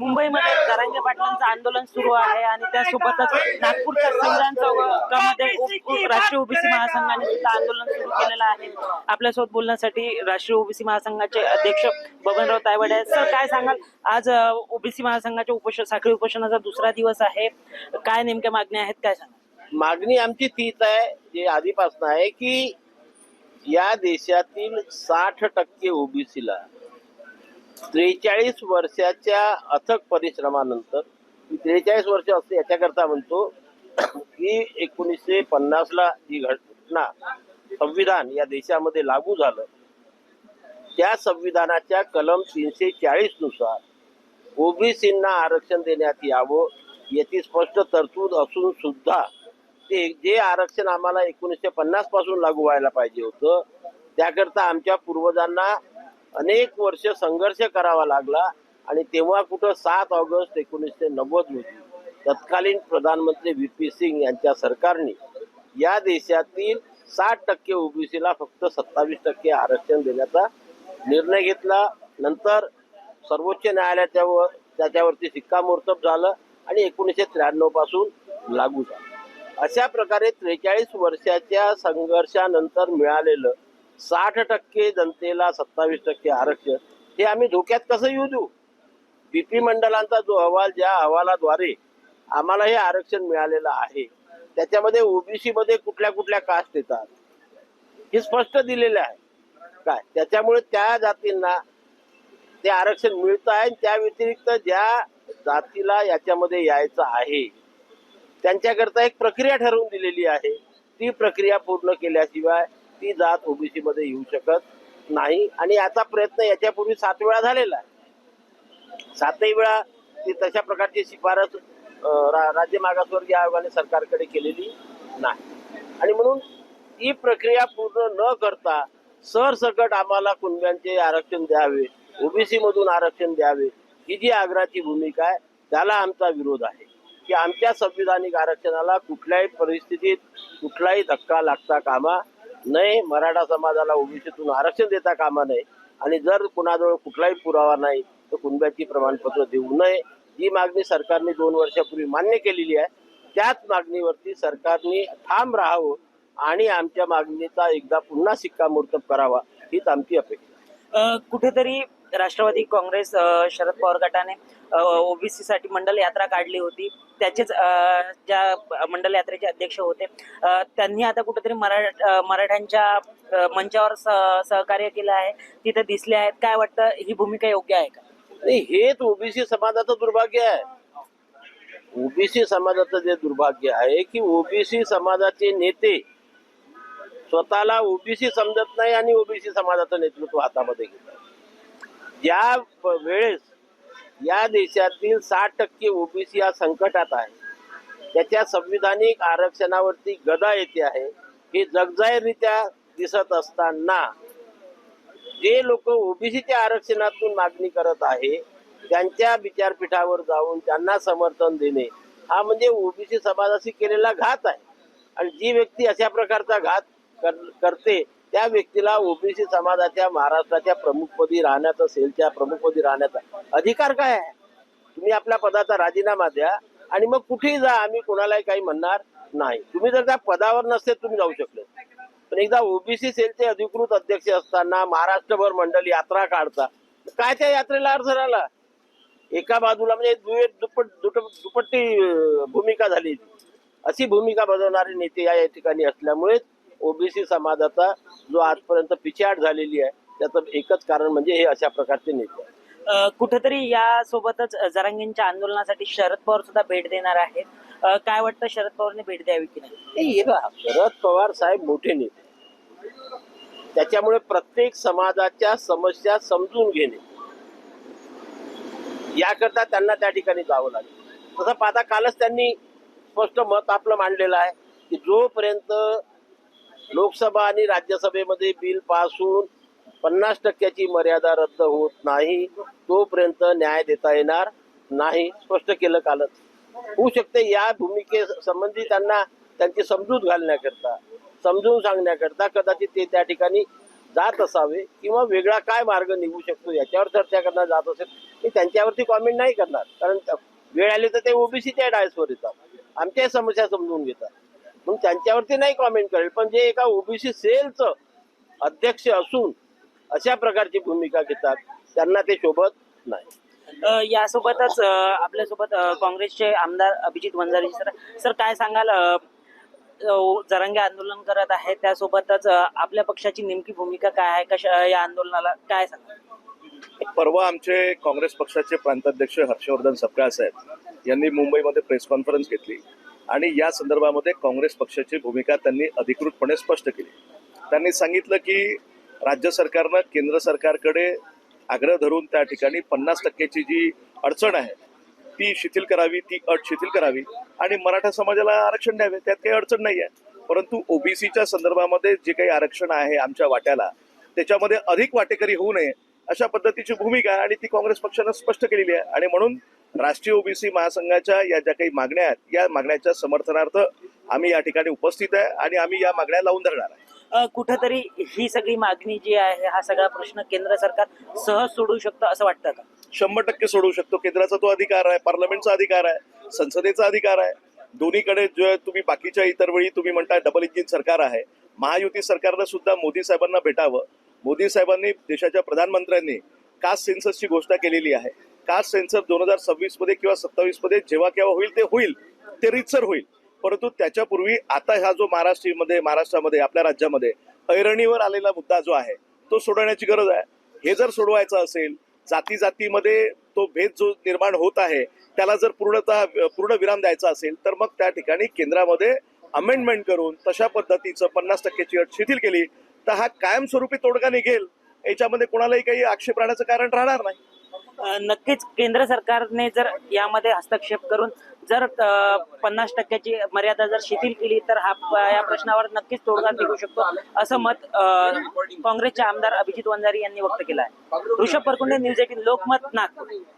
मुंबईमध्ये जरांगे पाटलांचं आंदोलन सुरू आहे आणि त्यासोबतच नागपूरच्या संविधान चौकामध्ये राष्ट्रीय ओबीसी महासंघाने सुद्धा आंदोलन सुरू केलेलं आहे. आपल्यासोबत बोलण्यासाठी राष्ट्रीय ओबीसी महासंघाचे अध्यक्ष बबनराव तायवाडे सर काय सांगाल? आज ओबीसी महासंघाच्या उपोषण साखळी उपोषणाचा दुसरा दिवस आहे. काय नेमक्या मागण्या आहेत? काय सांगा मागणी आमची तीच आहे जे आधीपासून आहे की या देशातील साठ टक्के ओबीसीला त्रेचाळीस वर्षाच्या अथक परिश्रमानंतर त्रेचाळीस वर्ष असते याच्याकरता म्हणतो की एकोणीसशे पन्नासला जी घटना संविधान या देशामध्ये लागू झालं त्या संविधानाच्या कलम तीनशे चाळीसनुसार ओबीसींना आरक्षण देण्यात यावं याची स्पष्ट तरतूद असून सुद्धा ते जे आरक्षण आम्हाला एकोणीसशे पन्नासपासून लागू व्हायला पाहिजे होतं त्याकरता आमच्या पूर्वजांना अनेक वर्ष संघर्ष करावा लागला आणि तेव्हा कुठं सात ऑगस्ट एकोणीसशे नव्वद रोजी तत्कालीन प्रधानमंत्री व्ही पी सिंग यांच्या सरकारने या देशातील साठ टक्के ओबीसीला फक्त सत्तावीस टक्के आरक्षण देण्याचा निर्णय घेतला. नंतर सर्वोच्च न्यायालयाच्या व त्याच्यावरती शिक्कामोर्तब झालं आणि एकोणीसशे त्र्याण्णवपासून लागू झालं. अशा प्रकारे त्रेचाळीस वर्षाच्या संघर्षानंतर मिळालेलं साठ टक्के जनतेला सत्तावीस टक्के आरक्षण हे आम्ही धोक्यात कसं येऊ देऊ? बीपी मंडळांचा जो अहवाल ज्या अहवालाद्वारे आम्हाला हे आरक्षण मिळालेलं आहे त्याच्यामध्ये ओबीसी मध्ये कुठल्या कुठल्या कास्ट येतात हे स्पष्ट दिलेलं आहे. काय? त्याच्यामुळे त्या जातींना ते आरक्षण मिळत आहे आणि त्या व्यतिरिक्त ज्या जातीला याच्यामध्ये यायचं आहे त्यांच्याकरता एक प्रक्रिया ठरवून दिलेली आहे. ती प्रक्रिया पूर्ण केल्याशिवाय ती जात ओबीसी मध्ये येऊ शकत नाही. आणि याचा प्रयत्न याच्यापूर्वी सात वेळा झालेला आहे. सातही वेळा ती तशा प्रकारची शिफारस राज्य मागासवर्गीय आयोगाने सरकारकडे केलेली नाही. आणि म्हणून ही प्रक्रिया पूर्ण न करता सरसकट आम्हाला कुणब्यांचे आरक्षण द्यावे ओबीसी मधून आरक्षण द्यावे ही जी आग्राची भूमिका आहे त्याला आमचा विरोध आहे. की आमच्या संविधानिक आरक्षणाला कुठल्याही परिस्थितीत कुठलाही धक्का लागता कामा नाही मराठा समाजाला ओबीसीतून आरक्षण देता कामा नये. आणि जर कुणाजवळ कुठलाही पुरावा नाही तर कुणब्याची प्रमाणपत्र देऊ नये. ही मागणी सरकारने दोन वर्षापूर्वी मान्य केलेली आहे. त्याच मागणीवरती सरकारने ठाम राहावं आणि आमच्या मागणीचा एकदा पुन्हा शिक्कामोर्तब करावा हीच आमची अपेक्षा कुठेतरी राष्ट्रवादी काँग्रेस शरद पवार गटाने ओबीसी साठी मंडल यात्रा काढली होती. त्याचेच ज्या मंडल यात्रेचे अध्यक्ष होते. त्यांनी आता कुठेतरी मरा मराठ्यांच्या मंचावर स- सहकार्य केलं आहे. तिथे दिसले आहेत. काय वाटतं? ही भूमिका योग्य आहे का? नाही हेच ओबीसी समाजाचं दुर्भाग्य आहे. ओबीसी समाजाचं जे दुर्भाग्य आहे की ओबीसी समाजाचे नेते स्वतःला ओबीसी समजत नाही आणि ओबीसी समाजाचं नेतृत्व हातामध्ये घेतात. ज्या प- वेळेस या देशातील साठ टक्के ओबीसी या संकटात आहे. त्याच्या संविधानिक आरक्षणावरती गदा येते आहे. हे जगजाहीररित्या दिसत असताना जे लोक ओबीसीच्या आरक्षणातून मागणी करत आहे त्यांच्या विचारपीठावर जाऊन त्यांना समर्थन देणे हा म्हणजे ओबीसी समाजाशी केलेला घात आहे. आणि जी व्यक्ती अशा प्रकारचा घात कर- करते त्या व्यक्तीला ओबीसी समाजाच्या महाराष्ट्राच्या प्रमुखपदी राहण्याचा सेलच्या प्रमुखपदी राहण्याचा अधिकार काय आहे? तुम्ही आपल्या पदाचा राजीनामा द्या आणि मग कुठेही जा आम्ही कोणालाही काही म्हणणार नाही. तुम्ही जर त्या पदावर नसते तुम्ही जाऊ शकले. पण एकदा ओबीसी सेलचे अधिकृत अध्यक्ष असताना महाराष्ट्रभर मंडल यात्रा काढता काय त्या यात्रेला अर्थ राहिला एका बाजूला म्हणजे दुहेट दुपट दुट- दुपट्टी भूमिका झाली अशी भूमिका बजावणारे नेते या या ठिकाणी असल्यामुळेच ओबीसी समाजाचा जो आजपर्यंत पिछाड झालेली आहे त्याचं एकच कारण म्हणजे हे अशा प्रकारचे नेते आहेत. कुठेतरी या सोबतच जरांगींच्या आंदोलनासाठी शरद पवार सुद्धा भेट देणार आहेत. काय वाटतं शरद पवारने भेट द्यावी की नाही? बघा, शरद पवार साहेब मोठे नेते त्याच्यामुळे प्रत्येक समाजाच्या समस्या समजून घेणे. याकरता त्यांना त्या ठिकाणी जावं लागेल. तसं पाहता कालच त्यांनी स्पष्ट मत आपलं मांडलेलं आहे की जोपर्यंत लोकसभा आणि राज्यसभेमध्ये बिल पास होऊन पन्नास टक्क्याची मर्यादा रद्द होत नाही तोपर्यंत न्याय देता येणार नाही स्पष्ट केलं कालच. होऊ शकते या भूमिके संबंधी त्यांना त्यांची समजूत घालण्याकरता समजून सांगण्याकरता कदाचित ते त्या ठिकाणी जात असावे किंवा वेगळा काय मार्ग निघू शकतो याच्यावर चर्चा करणार जात असेल मी त्यांच्यावरती कॉमेंट नाही करणार. कारण वेळ आली तर ते ओबीसीच्या डायसवर येतात. आमच्याही समस्या समजून घेतात. मग त्यांच्यावरती नाही कॉमेंट करेल. पण जे एका ओबीसी सेलचं अध्यक्ष असून अशा प्रकारची भूमिका घेतात त्यांना ते शोभत नाही. यासोबतच आपल्यासोबत काँग्रेसचे आमदार अभिजित वंजारी सर. सर काय सांगाल? जरांगे आंदोलन करत आहे त्यासोबतच आपल्या पक्षाची नेमकी भूमिका काय आहे? कशा या आंदोलनाला काय सांगाल? परवा आमचे काँग्रेस पक्षाचे प्रांताध्यक्ष हर्षवर्धन सपकाळ साहेब यांनी मुंबईमध्ये प्रेस कॉन्फरन्स घेतली. आणि या संदर्भामध्ये काँग्रेस पक्षाची भूमिका त्यांनी अधिकृतपणे स्पष्ट केली. त्यांनी सांगितलं की राज्य सरकारनं केंद्र सरकारकडे आग्रह धरून त्या ठिकाणी पन्नास टक्क्याची जी अडचण आहे ती शिथिल करावी ती अट शिथिल करावी आणि मराठा समाजाला आरक्षण द्यावे त्यात काही अडचण नाही आहे परंतु ओबीसीच्या संदर्भामध्ये जे काही आरक्षण आहे आमच्या वाट्याला त्याच्यामध्ये अधिक वाटेकरी होऊ नये अशा पद्धतीची भूमिका आहे आणि ती काँग्रेस पक्षानं स्पष्ट केलेली आहे. आणि म्हणून राष्ट्रीय ओबीसी महासंघाच्या या ज्या काही मागण्या आहेत या मागण्याच्या समर्थनार्थ आम्ही या ठिकाणी उपस्थित आहे आणि आम्ही या मागण्या लावून धरणार आहे. कुठंतरी ही सगळी मागणी जी आहे हा सगळा प्रश्न केंद्र सरकार सहज सोडवू शकतं असं वाटतं का? शंभर टक्के सोडवू शकतो. केंद्राचा तो अधिकार आहे पार्लमेंटचा अधिकार आहे संसदेचा अधिकार आहे. दोन्हीकडे जो तुम्ही बाकीच्या इतर वेळी तुम्ही म्हणता डबल इंजिन सरकार आहे. महायुती सरकारनं सुद्धा मोदी साहेबांना भेटावं. मोदी साहेबांनी देशाच्या प्रधानमंत्र्यांनी कास्ट सेन्ससची घोषणा केलेली आहे. कास्ट सेन्सर दोन हजार सव्वीसमध्ये किंवा सत्तावीसमध्ये जेव्हा केव्हा होईल ते होईल ते रितसर होईल. परंतु त्याच्यापूर्वी आता हा जो महाराष्ट्रामध्ये महाराष्ट्रामध्ये आपल्या राज्यामध्ये ऐरणीवर आलेला मुद्दा जो आहे तो सोडवण्याची गरज आहे. हे जर सोडवायचं असेल जाती जातीमध्ये तो भेद जो निर्माण होत आहे त्याला जर पूर्णतः पूर्ण विराम द्यायचा असेल तर मग त्या ठिकाणी केंद्रामध्ये अमेंडमेंट करून तशा पद्धतीचं पन्नास टक्क्याची अट शिथिल केली तर हा कायमस्वरूपी तोडगा निघेल याच्यामध्ये कोणालाही काही आक्षेप राहण्याचं कारण राहणार नाही. नक्कीच केंद्र सरकारने जर यामध्ये हस्तक्षेप करून जर पन्नास टक्क्याची मर्यादा जर शिथिल केली तर हा या प्रश्नावर नक्कीच तोडगा निघू शकतो असं मत काँग्रेसचे आमदार अभिजित वंजारी यांनी व्यक्त केलं आहे. Rishabh Parkunde news eighteen Lokmat Nagpur.